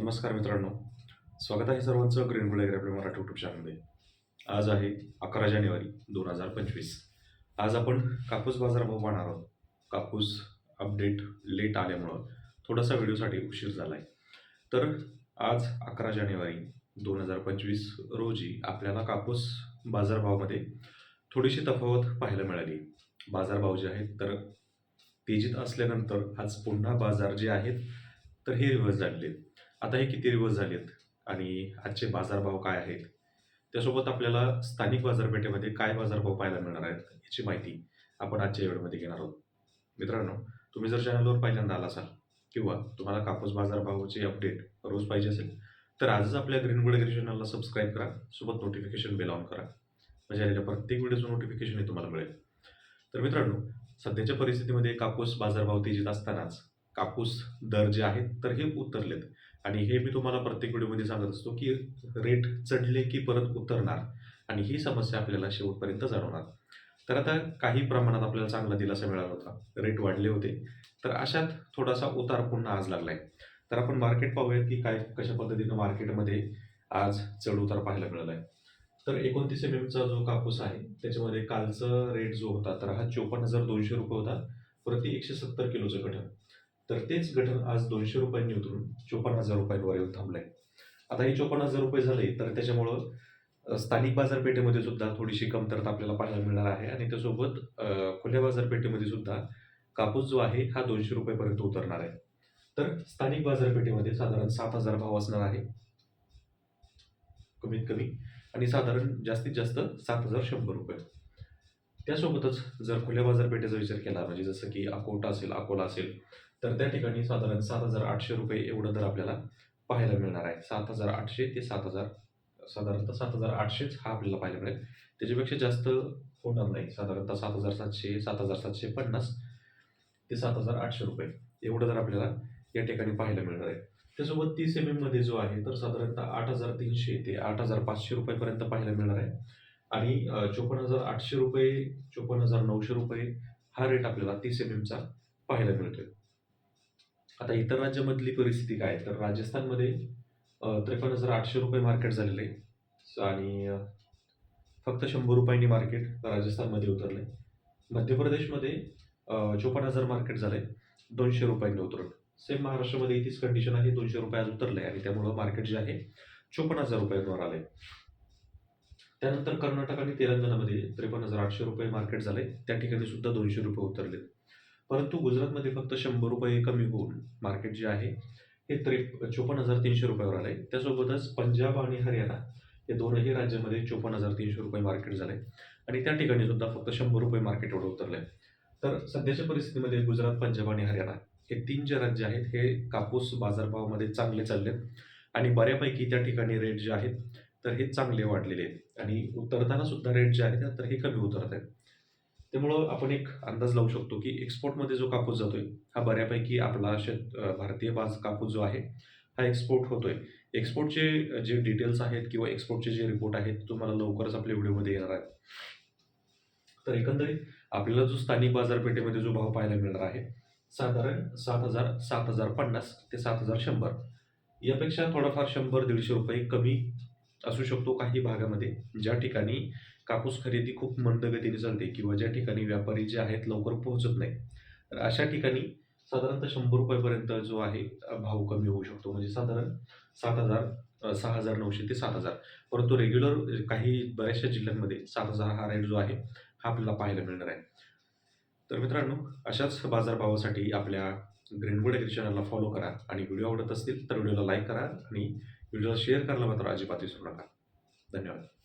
नमस्कार मित्रांनो. स्वागत आहे सर्वांचं ग्रीन बुल आपल्या मराठी युट्यूब चॅनलमध्ये आज आहे अकरा जानेवारी दोन हजार पंचवीस. आज आपण कापूस बाजारभाव पाहणार आहोत. कापूस अपडेट लेट आल्यामुळं थोडासा व्हिडिओसाठी उशीर झाला आहे तर आज अकरा जानेवारी दोन हजार पंचवीस रोजी आपल्याला कापूस बाजारभावामध्ये थोडीशी तफावत पाहायला मिळाली. बाजारभाव जे आहेत तर तेजीत असल्यानंतर आज पुन्हा बाजार जे आहेत तर हे रिव्हर्स झालेले आहेत. आता हे किती दिवस झालेत आणि आजचे बाजारभाव काय आहेत? त्यासोबत आपल्याला स्थानिक बाजारपेठेमध्ये काय बाजारभाव पाहायला मिळणार आहेत याची माहिती आपण आजच्या व्हिडिओमध्ये घेणार आहोत. मित्रांनो तुम्ही जर चॅनलवर पहिल्यांदा आला असाल किंवा तुम्हाला कापूस बाजारभावाची अपडेट रोज पाहिजे असेल तर आजच आपल्या ग्रीन गुडगिरी चॅनलला सबस्क्राईब करा सोबत नोटिफिकेशन बेल ऑन करा. म्हणजे आलेल्या प्रत्येक व्हिडिओचं नोटिफिकेशन हे तुम्हाला मिळेल. तर मित्रांनो सध्याच्या परिस्थितीमध्ये कापूस बाजारभाव तेजीत असतानाच कापूस दर जे आहेत तर हे उतरलेत. आणि हे मी तुम्हाला प्रत्येक व्हिडिओमध्ये सांगत असतो की रेट चढले की परत उतरणार आणि ही समस्या आपल्याला शेवटपर्यंत जाणवणार. तर आता काही प्रमाणात आपल्याला चांगला दिलासा मिळाला होता. रेट वाढले होते. तर अशात थोडासा उतार पुन्हा आज लागला आहे तर आपण मार्केट पाहूयात की काय कशा पद्धतीनं मार्केटमध्ये आज चढ उतार पाहायला मिळाला आहे तर एकोणतीस एम एमचा जो कापूस आहे त्याच्यामध्ये कालचा रेट जो होता तर हा चोपन्न हजार दोनशे रुपये होता. प्रति एकशे सत्तर किलोचं गठन तर तेच गठन आज दोनशे रुपयांनी उतरून चोपन्न हजार रुपयांवर येऊन थांबलंय. आता हे चोपन्न हजार रुपये झाले तर त्याच्यामुळं स्थानिक बाजारपेठेमध्ये सुद्धा थोडीशी कमतरता आपल्याला पाहायला मिळणार आहे आणि त्यासोबत खुल्या बाजारपेठेमध्ये सुद्धा कापूस जो आहे हा दोनशे रुपयेपर्यंत उतरणार आहे. तर स्थानिक बाजारपेठेमध्ये साधारण सात हजार भाव असणार आहे. कमीत कमी. आणि साधारण जास्तीत जास्त सात हजार शंभर रुपये. त्यासोबतच जर खुल्या बाजारपेठेचा विचार केला म्हणजे जसं की अकोटा असेल अकोला असेल तर त्या ठिकाणी साधारण सात हजार आठशे रुपये एवढं दर आपल्याला पाहायला मिळणार आहे. सात हजार आठशे ते सात हजार साधारणतः सात हजार आठशेच हा आपल्याला पाहायला मिळेल. त्याच्यापेक्षा जास्त होणार नाही. साधारणतः सात हजार सातशे सात हजार सातशे पन्नास ते सात हजार आठशे रुपये एवढं दर आपल्याला या ठिकाणी पाहायला मिळणार आहे. त्यासोबत तीस एम एममध्ये जो आहे तर साधारणतः आठ हजार तीनशे ते आठ हजार पाचशे रुपयेपर्यंत पाहायला मिळणार आहे. आणि चोपन्न हजार आठशे रुपये चोपन्न हजार नऊशे रुपये हा रेट आपल्याला तीस एम एमचा पाहायला मिळतोय. आता इतर राज्यामधली परिस्थिती काय? आहे? तर राजस्थानमध्ये त्रेपन्न हजार आठशे रुपये मार्केट झालेलं आहे. आणि फक्त शंभर रुपयांनी मार्केट राजस्थानमध्ये उतरलं आहे मध्य प्रदेशमध्ये चोपन्न हजार मार्केट झालंय दोनशे रुपयांनी उतरलं सेम महाराष्ट्रामध्ये तीच कंडिशन आहे दोनशे रुपये आज आहे आणि त्यामुळं मार्केट जे आहे चोपन्न हजार रुपयांवर आहे त्यानंतर कर्नाटक आणि तेलंगणामध्ये त्रेपन्न हजार आठशे रुपये मार्केट झाले त्या ठिकाणी सुद्धा दोनशे रुपये उतरले. परंतु गुजरातमध्ये फक्त शंभर रुपये कमी होऊन मार्केट जे आहे हे त्रे चोपन्न हजार तीनशे रुपयावर आले त्यासोबतच पंजाब आणि हरियाणा या दोनही राज्यामध्ये चोपन्न हजार तीनशे रुपये मार्केट झाले आणि त्या ठिकाणी सुद्धा फक्त शंभर रुपये मार्केट एवढं उतरले तर सध्याच्या परिस्थितीमध्ये गुजरात पंजाब आणि हरियाणा हे तीन जे राज्य आहेत हे कापूस बाजारभावामध्ये चांगले चालले आणि बऱ्यापैकी त्या ठिकाणी रेट जे आहेत तर हे चांगले वाढलेले आहेत. आणि उतरताना सुद्धा रेट जे आहेत तर हे कमी उतरत आहेत. त्यामुळं आपण एक अंदाज लावू शकतो की एक्सपोर्टमध्ये जो कापूस जातोय हा बऱ्यापैकी आपला शेत भारतीय बाज कापूस जो आहे हा एक्सपोर्ट होतोय. एक्सपोर्टचे जे डिटेल्स आहेत किंवा एक्सपोर्टचे जे रिपोर्ट आहेत तुम्हाला लवकरच आपल्या व्हिडिओमध्ये येणार आहेत. तर एकंदरीत आपल्याला जो स्थानिक बाजारपेठेमध्ये जो भाव पाहायला मिळणार आहे साधारण सात हजार सात हजार पन्नास ते सात हजार शंभर. यापेक्षा थोडाफार शंभर दीडशे रुपये कमी असू शकतो काही भागामध्ये ज्या ठिकाणी कापूस खरेदी खूप मंद गतीने चालते किंवा ज्या ठिकाणी व्यापारी जे आहेत लवकर पोहोचत नाही तर अशा ठिकाणी साधारणतः शंभर रुपयापर्यंत जो आहे भाव कमी होऊ शकतो. म्हणजे साधारण सात हजार सहा हजार नऊशे ते सात हजार. परंतु रेग्युलर काही बऱ्याचशा जिल्ह्यांमध्ये सात हजार हा रेट जो आहे हा आपल्याला पाहायला मिळणार आहे. तर मित्रांनो अशाच बाजारभावासाठी आपल्या ग्रीनवूड ॲग्री चॅनलला फॉलो करा आणि व्हिडिओ आवडत असतील तर व्हिडिओला लाईक करा आणि व्हिडिओ शेअर करायला मात्र अजिबात विसरू नका. धन्यवाद.